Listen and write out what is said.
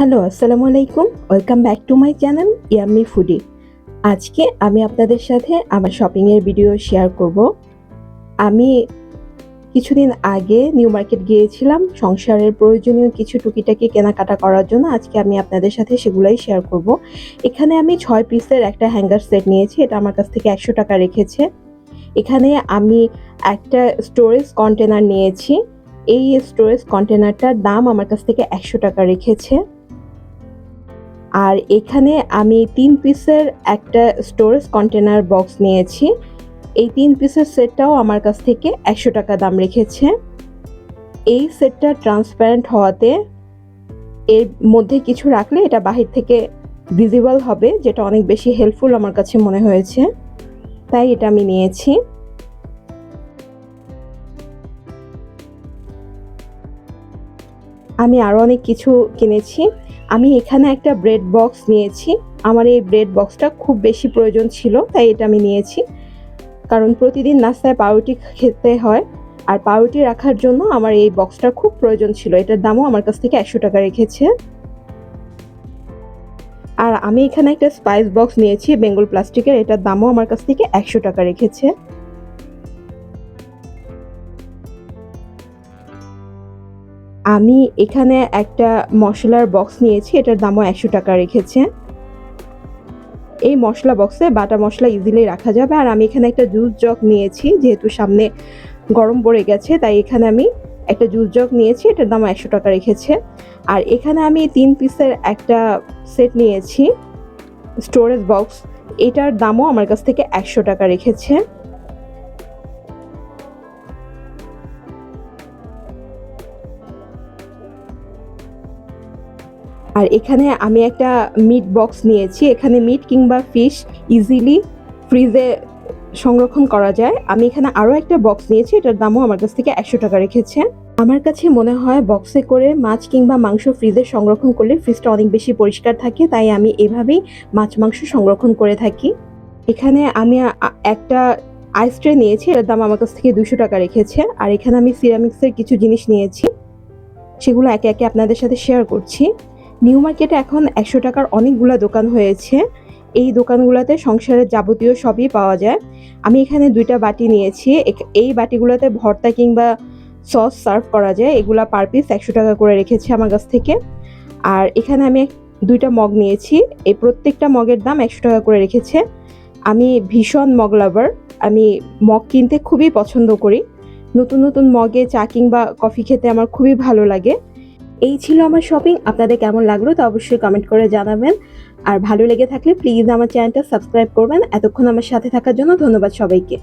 Hello, আসসালামু আলাইকুম। Welcome back to my channel yummy foodie আজকে আমি আপনাদের সাথে আমার শপিংয়ের ভিডিও শেয়ার করব। আমি কিছুদিন আগে নিউ মার্কেট গিয়েছিলাম, সংসারের প্রয়োজনীয় কিছু টুকিটাকি কেনাকাটা করার জন্য আজকে আমি আপনাদের সাথে সেগুলাই শেয়ার করব। এখানে আমি ছয় পিসের একটা হ্যাঙ্গার সেট নিয়েছি, এটা আমার কাছ থেকে একশো টাকা রেখেছে। এখানে আমি একটা স্টোরেজ কন্টেনার নিয়েছি। এই স্টোরেজ কন্টেনারটার দাম আমার কাছ থেকে একশো টাকা রেখেছে। আর এখানে আমি তিন পিসের একটা স্টোরেজ কন্টেনার বক্স নিয়েছি। এই তিন পিসের সেটটাও আমার কাছ থেকে একশো টাকা দাম রেখেছে। এই সেটটা ট্রান্সপারেন্ট হওয়াতে এর মধ্যে কিছু রাখলে এটা বাহির থেকে ভিজিবল হবে, যেটা অনেক বেশি হেল্পফুল আমার কাছে মনে হয়েছে। তাই এটা আমি নিয়েছি। আমি আরও অনেক কিছু কিনেছি। আমি এখানে একটা ব্রেড বক্স নিয়েছি। আমার এই ব্রেড বক্সটা খুব বেশি প্রয়োজন ছিল, তাই এটা আমি নিয়েছি। কারণ প্রতিদিন নাস্তায় পাউরুটি খেতে হয়। আর পাউরুটি রাখার জন্য আমার এই বক্সটা খুব প্রয়োজন ছিল। এটার দামও আমার কাছ থেকে একশো টাকা রেখেছে। আর আমি এখানে একটা স্পাইস বক্স নিয়েছি, বেঙ্গল প্লাস্টিকের এটার দামও আমার কাছ থেকে একশো টাকা রেখেছে। আমি এখানে একটা মশলার বক্স নিয়েছি, এটার দামও একশো টাকা রেখেছে। এই মশলা বক্সে বাটা মশলা ইজিলি রাখা যাবে। আর আমি এখানে একটা জুস জগ নিয়েছি, যেহেতু সামনে গরম পড়ে গেছে, তাই এখানে আমি একটা জুস জগ নিয়েছি, এটার দাম একশো টাকা রেখেছে। আর এখানে আমি তিন পিসের একটা সেট নিয়েছি স্টোরেজ বক্স এটার দামও আমার কাছ থেকে একশো টাকা রেখেছে। আর এখানে আমি একটা মিট বক্স নিয়েছি। এখানে মিট কিংবা ফিশ ইজিলি ফ্রিজে সংরক্ষণ করা যায়। আমি এখানে আরও একটা বক্স নিয়েছি, এটার দামও আমার কাছ থেকে একশো টাকা রেখেছে। আমার কাছে মনে হয় বক্সে করে মাছ কিংবা মাংস ফ্রিজে সংরক্ষণ করলে ফ্রিজটা অনেক বেশি পরিষ্কার থাকে, তাই আমি এভাবেই মাছ মাংস সংরক্ষণ করে থাকি। এখানে আমি একটা আইস ট্রে নিয়েছি, এটার দাম আমার কাছ থেকে দুশো টাকা রেখেছে। আর এখানে আমি সিরামিক্সের কিছু জিনিস নিয়েছি, সেগুলো একে একে আপনাদের সাথে শেয়ার করছি। নিউ মার্কেটে এখন একশো টাকার অনেকগুলো দোকান হয়েছে। এই দোকানগুলোতে সংসারের যাবতীয় সবই পাওয়া যায়। আমি এখানে দুইটা বাটি নিয়েছি। এই বাটিগুলোতে ভর্তা কিংবা সস সার্ভ করা যায়। এগুলা পার পিস একশো টাকা করে রেখেছে আমার কাছ থেকে। আর এখানে আমি দুইটা মগ নিয়েছি। এই প্রত্যেকটা মগের দাম একশো টাকা করে রেখেছে। আমি ভীষণ মগ লাভার। আমি মগ কিনতে খুবই পছন্দ করি। নতুন নতুন মগে চা কিংবা কফি খেতে আমার খুবই ভালো লাগে। এই ছিল আমার শপিং আপনাদের কেমন লাগল তা অবশ্যই কমেন্ট করে জানাবেন। আর ভালো লেগে থাকলে প্লিজ আমার চ্যানেলটা সাবস্ক্রাইব করবেন। এতক্ষণ আমার সাথে থাকার জন্য ধন্যবাদ সবাইকে।